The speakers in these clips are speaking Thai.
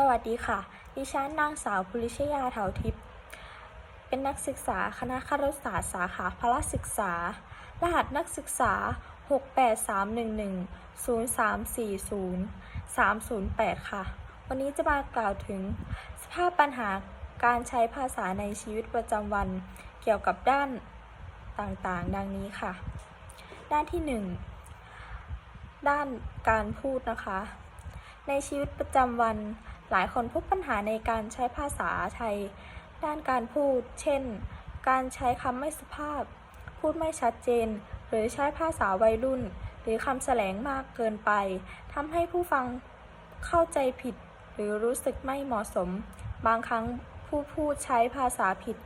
สวัสดีค่ะ ดิฉันนางสาวภูริชยาเถาทิพย์ เป็นนักศึกษาคณะครุศาสตร์สาขาพละศึกษา รหัสนักศึกษา 68311 0340 308 ค่ะ วันนี้จะมากล่าวถึงสภาพปัญหาการใช้ภาษาในชีวิตประจำวันเกี่ยวกับด้านต่างๆ ดังนี้ค่ะ ด้านที่ 1 ด้านการพูดนะคะ ในชีวิตประจำวัน หลายคนพบปัญหาในการใช้ภาษาไทย ด้านการพูด เช่น การใช้คำไม่สุภาพ พูดไม่ชัดเจน หรือใช้ภาษาวัยรุ่น หรือคำแสลงมากเกินไปทำให้ผู้ฟังเข้าใจผิด หรือรู้สึกไม่เหมาะสม บางครั้งผู้พูดใช้ภาษาผิด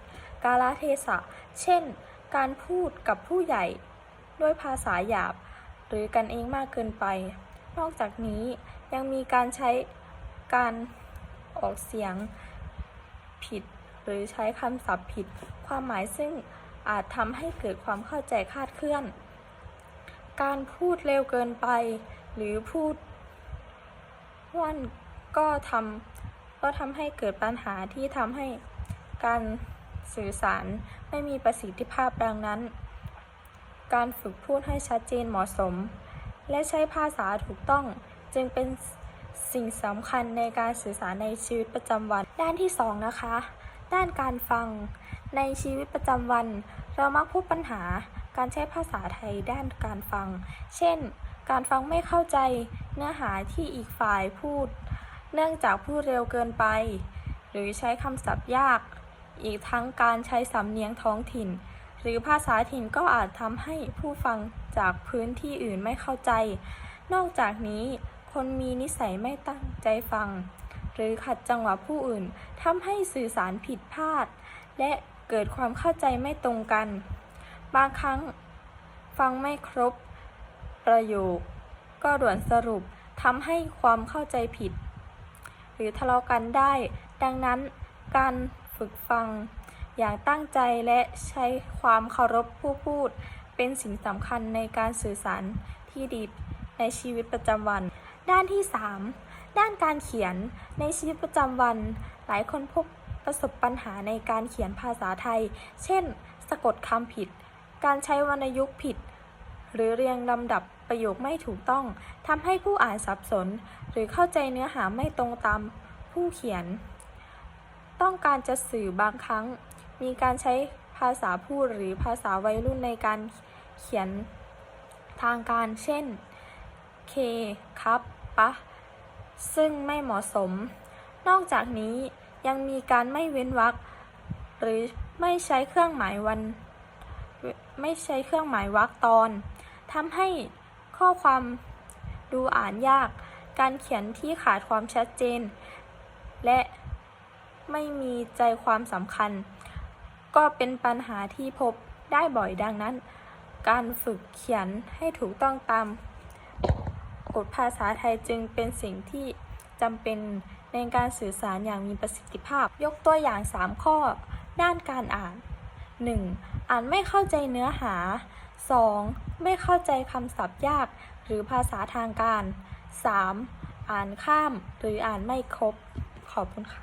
กาลเทศะ เช่น การพูดกับผู้ใหญ่ ด้วยภาษาหยาบ หรือกันเองมากเกินไป นอกจากนี้ยังมีการใช้ การออกเสียงผิด หรือใช้คำศัพท์ผิด ความหมายซึ่งอาจทำให้เกิดความเข้าใจคลาดเคลื่อน การพูดเร็วเกินไป หรือพูดว่อนก็ทำก็ทำให้เกิดปัญหาที่ทำให้การสื่อสารไม่มีประสิทธิภาพดังนั้น การฝึกพูดให้ชัดเจนเหมาะสม และใช้ภาษาถูกต้องจึงเป็น สิ่งสำคัญในการสื่อสารในชีวิตประจำวัน ด้านที่สองนะคะ ด้านการฟัง ในชีวิตประจำวัน เรามักพบปัญหาการใช้ภาษาไทยด้านการฟัง เช่น การฟังไม่เข้าใจเนื้อหาที่อีกฝ่ายพูด เนื่องจากพูดเร็วเกินไป หรือใช้คำศัพท์ยาก อีกทั้งการใช้สำเนียงท้องถิ่น หรือภาษาถิ่นก็อาจทำให้ผู้ฟังจากพื้นที่อื่นไม่เข้าใจ นอกจากนี้ คนมีนิสัยไม่ตั้งใจฟัง หรือขัดจังหวะผู้อื่นทำให้สื่อสารผิดพลาด และเกิดความเข้าใจไม่ตรงกัน บางครั้งฟังไม่ครบ ประโยค ก็ด่วนสรุปทำให้ความเข้าใจผิด หรือทะเลาะกันได้ ดังนั้นการฝึกฟังอย่างตั้งใจและใช้ความเคารพผู้พูด เป็นสิ่งสำคัญในการสื่อสารที่ดีในชีวิตประจำวัน ด้านที่ 3 ด้านการเขียนในชีวิตประจำวัน หลายคนพบประสบปัญหาในการเขียนภาษาไทย เช่น สะกดคำผิด การใช้วรรณยุกต์ผิด หรือเรียงลำดับประโยคไม่ถูกต้องทำให้ผู้อ่านสับสน หรือเข้าใจเนื้อหาไม่ตรงตามผู้เขียน ต้องการจะสื่อบางครั้ง มีการใช้ภาษาพูดหรือภาษาวัยรุ่นในการเขียนทางการ เช่น เคครับปะ ซึ่งไม่เหมาะสม นอกจากนี้ยังมีการไม่เว้นวรรคหรือไม่ใช้เครื่องหมายวัน ไม่ใช้เครื่องหมายวรรคตอนทำให้ข้อความดูอ่านยาก การเขียนที่ขาดความชัดเจน และไม่มีใจความสำคัญ ก็เป็นปัญหาที่พบได้บ่อยดังนั้น การฝึกเขียนให้ถูกต้องตาม กฎภาษาไทยจึงเป็นสิ่งที่จำเป็นในการสื่อสารอย่างมีประสิทธิภาพ ยกตัวอย่าง 3 ข้อ ด้านการอ่าน 1. อ่านไม่เข้าใจเนื้อหา 2. ไม่เข้าใจคำศัพท์ยาก หรือภาษาทางการ 3. อ่านข้ามหรืออ่านไม่ครบ ขอบคุณค่ะ